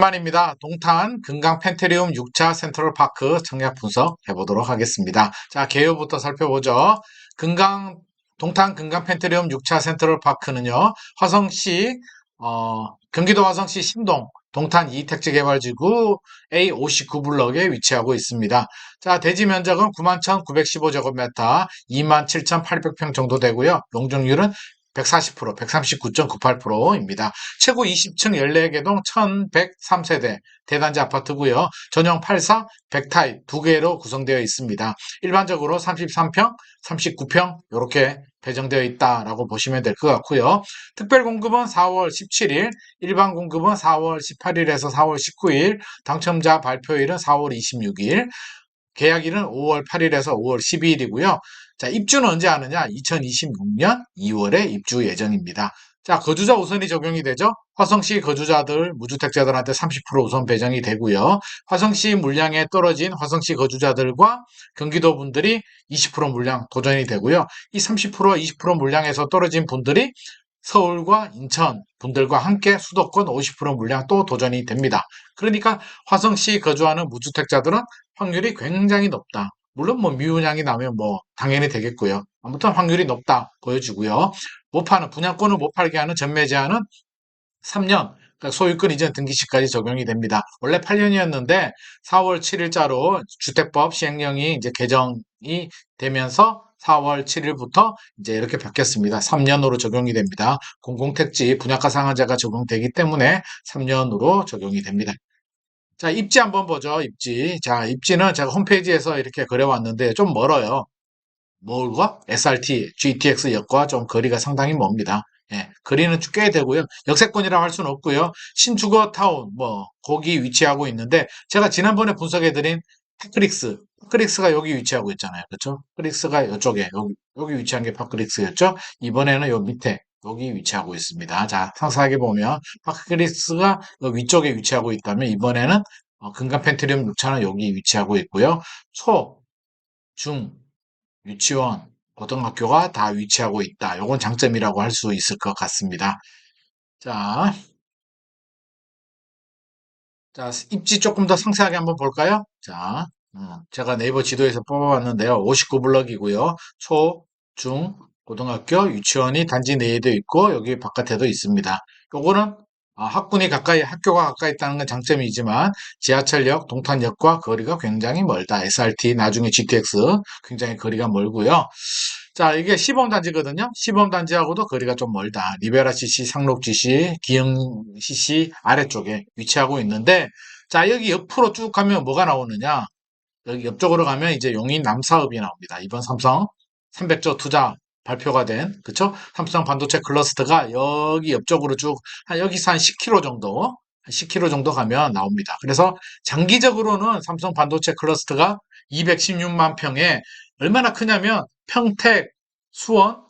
만입니다. 동탄 금강 펜테리움 6차 센트럴파크 청약 분석 해보도록 하겠습니다. 자, 개요부터 살펴보죠. 금강, 동탄 금강 펜테리움 6차 센트럴파크는요, 화성시, 어, 경기도 화성시 신동, 동탄 이택지개발지구 A59블럭에 위치하고 있습니다. 자, 대지 면적은 91,915제곱미터, 27,800평 정도 되고요. 용적률은 140%, 139.98%입니다. 최고 20층 14개동 1103세대 대단지 아파트고요. 전용 84, 100타입 두 개로 구성되어 있습니다. 일반적으로 33평, 39평 이렇게 배정되어 있다라고 보시면 될 것 같고요. 특별 공급은 4월 17일, 일반 공급은 4월 18일에서 4월 19일, 당첨자 발표일은 4월 26일, 계약일은 5월 8일에서 5월 12일이고요. 자, 입주는 언제 하느냐? 2026년 2월에 입주 예정입니다. 자, 거주자 우선이 적용이 되죠? 화성시 거주자들, 무주택자들한테 30% 우선 배정이 되고요. 화성시 물량에 떨어진 화성시 거주자들과 경기도 분들이 20% 물량 도전이 되고요. 이 30%, 20% 물량에서 떨어진 분들이 서울과 인천 분들과 함께 수도권 50% 물량 또 도전이 됩니다. 그러니까 화성시 거주하는 무주택자들은 확률이 굉장히 높다. 물론 뭐 미분양이 나면 뭐 당연히 되겠고요. 아무튼 확률이 높다 보여주고요. 못 파는 분양권을 못 팔게 하는 전매 제한은 3년 그러니까 소유권 이전 등기 시까지 적용이 됩니다. 원래 8년이었는데 4월 7일자로 주택법 시행령이 이제 개정이 되면서 4월 7일부터 이제 이렇게 바뀌었습니다. 3년으로 적용이 됩니다. 공공택지 분양가 상한제가 적용되기 때문에 3년으로 적용이 됩니다. 자, 입지 한번 보죠. 입지. 자, 입지는 제가 홈페이지에서 이렇게 그려왔는데 좀 멀어요. 뭘과? SRT, GTX 역과 좀 거리가 상당히 멉니다. 예, 거리는 꽤 되고요. 역세권이라고 할 수는 없고요. 신주거 타운, 뭐, 거기 위치하고 있는데, 제가 지난번에 분석해드린 파크릭스, 파크릭스가 여기 위치하고 있잖아요. 그렇죠? 파크릭스가 이쪽에, 여기, 여기 위치한 게 파크릭스였죠? 이번에는 요 밑에, 여기 위치하고 있습니다. 자, 상세하게 보면 파크릭스가 위쪽에 위치하고 있다면 이번에는 어, 금강 펜트리움 6차는 여기 위치하고 있고요. 초, 중, 유치원, 고등학교가 다 위치하고 있다. 요건 장점이라고 할 수 있을 것 같습니다. 자, 자, 입지 조금 더 상세하게 한번 볼까요? 자, 음, 제가 네이버 지도에서 뽑아봤는데요. 59블럭이고요. 초, 중, 고등학교, 유치원이 단지 내에도 있고 여기 바깥에도 있습니다. 요거는 아, 학군이 가까이, 학교가 가까이 있다는 건 장점이지만 지하철역, 동탄역과 거리가 굉장히 멀다. SRT, 나중에 GTX 굉장히 거리가 멀고요. 자, 이게 시범단지거든요. 시범단지하고도 거리가 좀 멀다. 리베라 CC, 상록 GC, 기영 CC 아래쪽에 위치하고 있는데 자, 여기 옆으로 쭉 가면 뭐가 나오느냐? 여기 옆쪽으로 가면 이제 용인 남사업이 나옵니다. 이번 삼성 300조 투자 발표가 된 그쵸? 삼성 반도체 클러스터가 여기 옆쪽으로 쭉 한 여기서 한 10km 정도 한 10km 정도 가면 나옵니다. 그래서 장기적으로는 삼성 반도체 클러스터가 216만 평에 얼마나 크냐면 평택, 수원,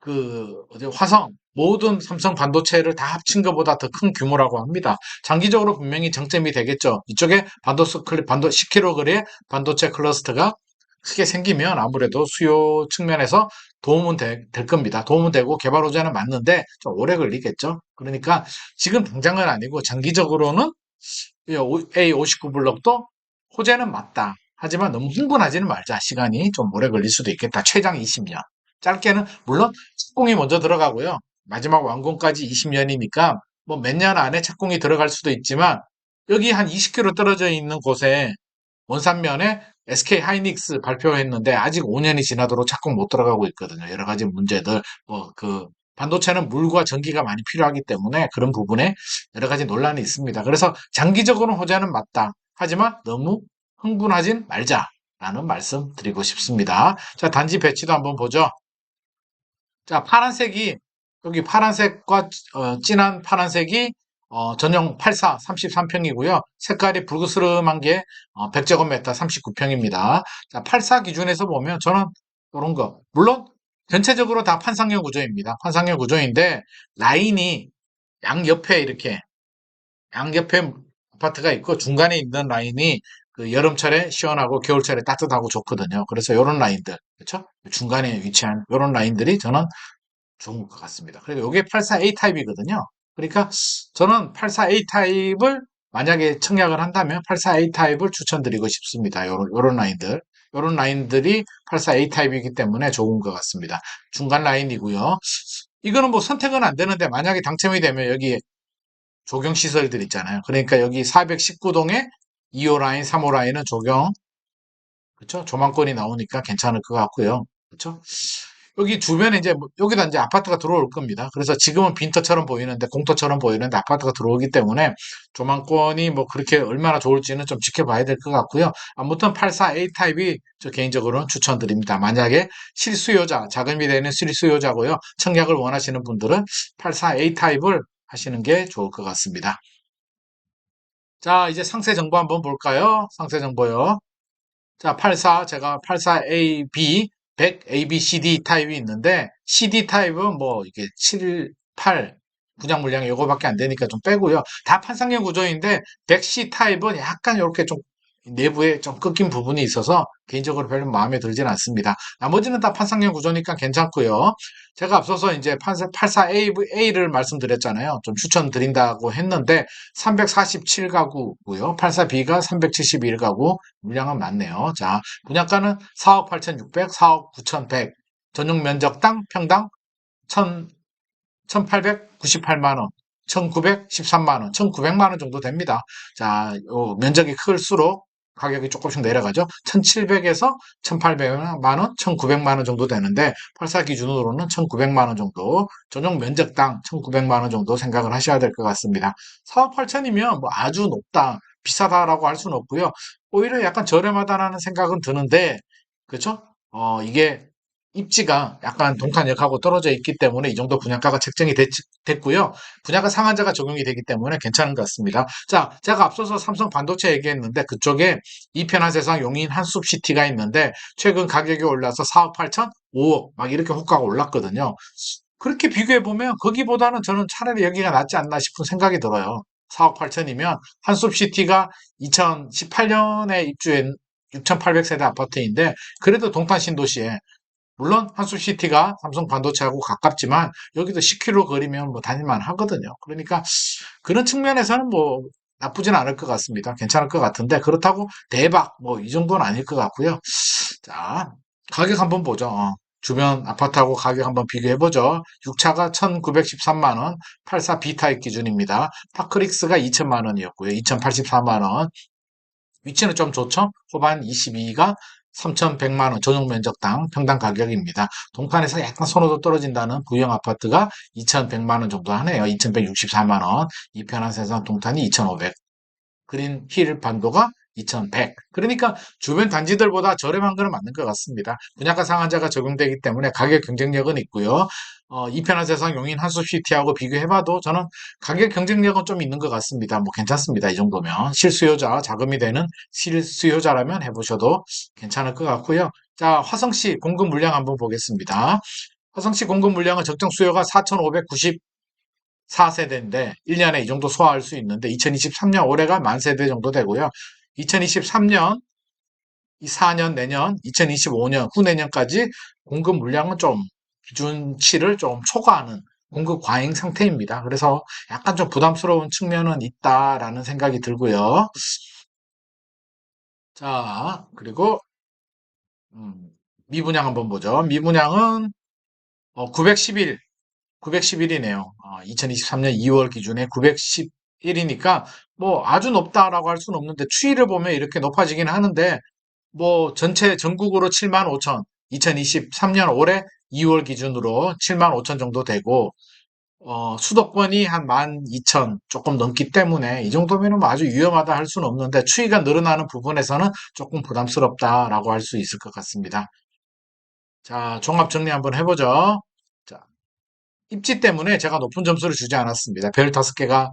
그 어디 화성 모든 삼성 반도체를 다 합친 것보다 더 큰 규모라고 합니다. 장기적으로 분명히 장점이 되겠죠. 이쪽에 반도체 반도 10km 거리의 반도체 클러스터가 크게 생기면 아무래도 수요 측면에서 도움은 되, 될 겁니다. 도움은 되고 개발 호재는 맞는데 좀 오래 걸리겠죠. 그러니까 지금 당장은 아니고 장기적으로는 A59블럭도 호재는 맞다. 하지만 너무 흥분하지는 말자. 시간이 좀 오래 걸릴 수도 있겠다. 최장 20년. 짧게는 물론 착공이 먼저 들어가고요. 마지막 완공까지 20년이니까 뭐 몇 년 안에 착공이 들어갈 수도 있지만 여기 한 20km 떨어져 있는 곳에 원산면에 SK 하이닉스 발표했는데 아직 5년이 지나도록 착공 못 들어가고 있거든요. 여러 가지 문제들, 뭐 그 반도체는 물과 전기가 많이 필요하기 때문에 그런 부분에 여러 가지 논란이 있습니다. 그래서 장기적으로는 호재는 맞다. 하지만 너무 흥분하진 말자라는 말씀 드리고 싶습니다. 자, 단지 배치도 한번 보죠. 자, 파란색이 여기 파란색과 어, 진한 파란색이 어, 전용 84 33평이고요. 색깔이 붉으스름한 게 어, 100제곱미터 39평입니다. 자, 84 기준에서 보면 저는 이런 거 물론 전체적으로 다 판상형 구조입니다. 판상형 구조인데 라인이 양옆에 이렇게 양옆에 아파트가 있고 중간에 있는 라인이 그 여름철에 시원하고 겨울철에 따뜻하고 좋거든요. 그래서 이런 라인들, 그렇죠? 중간에 위치한 이런 라인들이 저는 좋은 것 같습니다. 그리고 이게 84A 타입이거든요. 그러니까 저는 84A 타입을 만약에 청약을 한다면 84A 타입을 추천드리고 싶습니다. 요런, 요런 라인들. 요런 라인들이 84A 타입이기 때문에 좋은 것 같습니다. 중간 라인이고요. 이거는 뭐 선택은 안 되는데 만약에 당첨이 되면 여기 조경 시설들 있잖아요. 그러니까 여기 419동에 2호 라인, 3호 라인은 조경 그렇죠? 조망권이 나오니까 괜찮을 것 같고요. 그렇죠? 여기 주변에 이제 뭐- 여기다 이제 아파트가 들어올 겁니다. 그래서 지금은 빈터처럼 보이는데 공터처럼 보이는데 아파트가 들어오기 때문에 조망권이 뭐 그렇게 얼마나 좋을지는 좀 지켜봐야 될 것 같고요. 아무튼 84A 타입이 저 개인적으로는 추천드립니다. 만약에 실수요자, 자금이 되는 실수요자고요. 청약을 원하시는 분들은 84A 타입을 하시는 게 좋을 것 같습니다. 자, 이제 상세 정보 한번 볼까요? 상세 정보요. 자, 84, 제가 84AB, 100 ABCD 타입이 있는데, CD 타입은 뭐, 이게 7, 8, 분양 물량이 요거밖에 안 되니까 좀 빼고요. 다 판상형 구조인데, 100C 타입은 약간 이렇게 좀 내부에 좀 꺾인 부분이 있어서 개인적으로 별로 마음에 들진 않습니다. 나머지는 다 판상형 구조니까 괜찮고요. 제가 앞서서 이제 84A를 말씀드렸잖아요. 좀 추천드린다고 했는데 347가구고요. 84B가 371가구 물량은 많네요. 자, 분양가는 4억 8,600, 4억 9,100. 전용 면적당 평당 1,000, 1,898만 원. 1,913만 원, 1,900만 원 정도 됩니다. 자, 요 면적이 클수록 가격이 조금씩 내려가죠. 1,700에서 1,800만 원, 1,900만 원 정도 되는데 84 기준으로는 1,900만 원 정도, 전용 면적당 1,900만 원 정도 생각을 하셔야 될 것 같습니다. 4억 8천이면 뭐 아주 높다, 비싸다라고 할 수는 없고요. 오히려 약간 저렴하다라는 생각은 드는데, 그렇죠? 어, 이게 입지가 약간 동탄 역하고 떨어져 있기 때문에 이 정도 분양가가 책정이 됐, 됐고요. 분양가 상한제가 적용이 되기 때문에 괜찮은 것 같습니다. 자, 제가 앞서서 삼성 반도체 얘기했는데 그쪽에 이편한 세상 용인 한숲시티가 있는데 최근 가격이 올라서 4억 8천, 5억 막 이렇게 호가가 올랐거든요. 그렇게 비교해 보면 거기보다는 저는 차라리 여기가 낫지 않나 싶은 생각이 들어요. 4억 8천이면 한숲시티가 2018년에 입주한 6,800세대 아파트인데 그래도 동탄 신도시에 물론 한숲시티가 삼성 반도체하고 가깝지만 여기도 10km 거리면 뭐 다닐만 하거든요. 그러니까 그런 측면에서는 뭐 나쁘진 않을 것 같습니다. 괜찮을 것 같은데 그렇다고 대박 뭐 이 정도는 아닐 것 같고요. 자 가격 한번 보죠. 어, 주변 아파트하고 가격 한번 비교해 보죠. 6차가 1,913만 원, 84 B타입 기준입니다. 파크릭스가 2천만 원이었고요. 2,084만 원. 위치는 좀 좋죠? 호반 22가 3,100만 원 전용 면적당 평당 가격입니다. 동탄에서 약간 선호도 떨어진다는 부영 아파트가 2,100만 원 정도 하네요. 2,164만 원. 이편한 세상 동탄이 2,500. 그린 힐 반도가 2,100. 그러니까 주변 단지들보다 저렴한 거는 맞는 것 같습니다. 분양가 상한제가 적용되기 때문에 가격 경쟁력은 있고요. 어, 이편한 세상 용인 한숲시티하고 비교해봐도 저는 가격 경쟁력은 좀 있는 것 같습니다. 뭐 괜찮습니다. 이 정도면 실수요자 자금이 되는 실수요자라면 해보셔도 괜찮을 것 같고요. 자 화성시 공급 물량 한번 보겠습니다. 화성시 공급 물량은 적정 수요가 4,594세대인데 1년에 이 정도 소화할 수 있는데 2023년 올해가 만 세대 정도 되고요. 2023년 이 4년 내년 2025년 후내년까지 공급 물량은 좀 기준치를 좀 초과하는 공급 과잉 상태입니다. 그래서 약간 좀 부담스러운 측면은 있다라는 생각이 들고요. 자, 그리고 음, 미분양 한번 보죠. 미분양은 어, 911, 911이네요. 2023년 2월 기준에 911이니까 뭐 아주 높다라고 할 수는 없는데 추이를 보면 이렇게 높아지긴 하는데 뭐 전체 전국으로 7만 5천, 2023년 올해 2월 기준으로 7만 5천 정도 되고 어, 수도권이 한 12,000 조금 넘기 때문에 이 정도면 뭐 아주 위험하다 할 수는 없는데 추이가 늘어나는 부분에서는 조금 부담스럽다라고 할 수 있을 것 같습니다. 자, 종합 정리 한번 해보죠. 자, 입지 때문에 제가 높은 점수를 주지 않았습니다. 별 5개가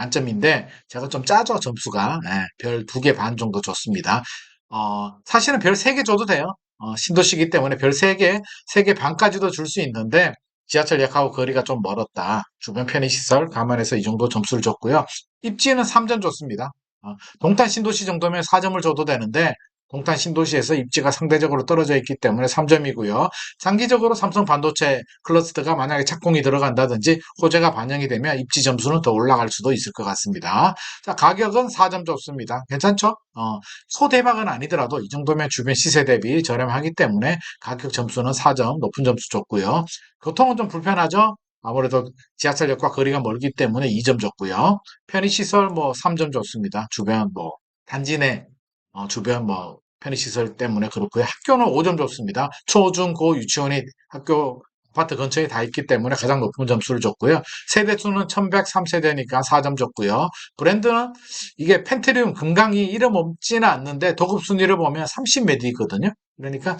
만점인데 제가 좀 짜죠 점수가 예, 별 2개 반 정도 줬습니다. 어, 사실은 별 3개 줘도 돼요. 어, 신도시기 때문에 별 3개, 3개 반까지도 줄 수 있는데 지하철 역하고 거리가 좀 멀었다. 주변 편의시설 감안해서 이 정도 점수를 줬고요. 입지는 3점 줬습니다. 어, 동탄 신도시 정도면 4점을 줘도 되는데 동탄 신도시에서 입지가 상대적으로 떨어져 있기 때문에 3점이고요. 장기적으로 삼성 반도체 클러스터가 만약에 착공이 들어간다든지 호재가 반영이 되면 입지 점수는 더 올라갈 수도 있을 것 같습니다. 자, 가격은 4점 좋습니다. 괜찮죠? 어, 소대박은 아니더라도 이 정도면 주변 시세 대비 저렴하기 때문에 가격 점수는 4점, 높은 점수 줬고요. 교통은 좀 불편하죠? 아무래도 지하철역과 거리가 멀기 때문에 2점 줬고요. 편의시설 뭐 3점 줬습니다. 주변 뭐 단지 내 어, 주변 뭐 편의시설 때문에 그렇고요. 학교는 5점 줬습니다. 초, 중, 고 유치원이 학교 아파트 근처에 다 있기 때문에 가장 높은 점수를 줬고요. 세대수는 1103세대니까 4점 줬고요. 브랜드는 이게 펜트리움 금강이 이름 없지는 않는데 도급 순위를 보면 30매디 있거든요. 그러니까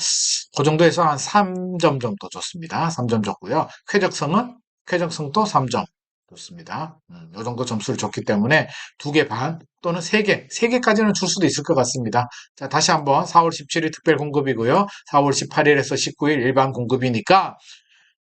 그 정도에서 한 3점 정도 줬습니다. 3점 줬고요. 쾌적성은 쾌적성도 3점 좋습니다. 음, 이 정도 점수를 줬기 때문에 두 개 반 또는 세 개, 세 개까지는 줄 수도 있을 것 같습니다. 자, 다시 한번 4월 17일 특별 공급이고요. 4월 18일에서 19일 일반 공급이니까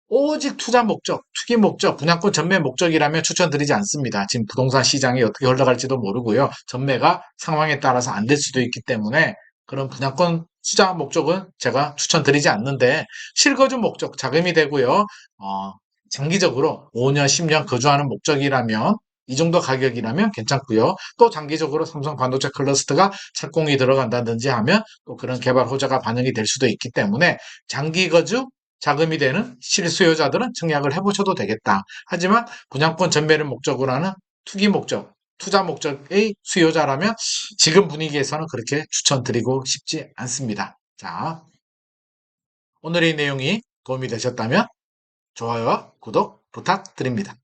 오직 투자 목적, 투기 목적, 분양권 전매 목적이라면 추천드리지 않습니다. 지금 부동산 시장이 어떻게 흘러갈지도 모르고요. 전매가 상황에 따라서 안 될 수도 있기 때문에 그런 분양권 투자 목적은 제가 추천드리지 않는데 실거주 목적, 자금이 되고요. 어, 장기적으로 5년, 10년 거주하는 목적이라면 이 정도 가격이라면 괜찮고요. 또 장기적으로 삼성 반도체 클러스터가 착공이 들어간다든지 하면 또 그런 개발 호재가 반영이 될 수도 있기 때문에 장기 거주 자금이 되는 실수요자들은 청약을 해보셔도 되겠다. 하지만 분양권 전매를 목적으로 하는 투기 목적, 투자 목적의 수요자라면 지금 분위기에서는 그렇게 추천드리고 싶지 않습니다. 자, 오늘의 내용이 도움이 되셨다면 좋아요와 구독 부탁드립니다.